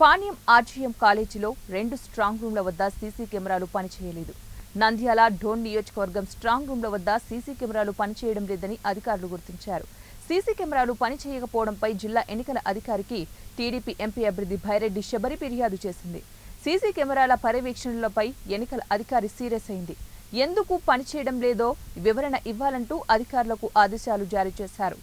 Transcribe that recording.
Panyam RGM కాలేజీలో రెండు strong రూమ్ల వద్ద సీసీ కెమెరాలు పనిచేయలేదు. నంద్యాల ఢోన్ నియోజకవర్గం స్ట్రాంగ్ రూమ్ల వద్ద సీసీ కెమెరాలు పనిచేయడం లేదని అధికారులు గుర్తించారు. సీసీ కెమెరాలు పనిచేయకపోవడంపై జిల్లా ఎన్నికల అధికారికి టీడీపీ ఎంపీ అభ్యర్థి భైరెడ్డి శబరి ఫిర్యాదు చేసింది. సీసీ కెమెరాల పర్యవేక్షణలపై ఎన్నికల అధికారి సీరియస్ అయింది. ఎందుకు పనిచేయడం లేదో వివరణ ఇవ్వాలంటూ అధికారులకు ఆదేశాలు జారీ చేశారు.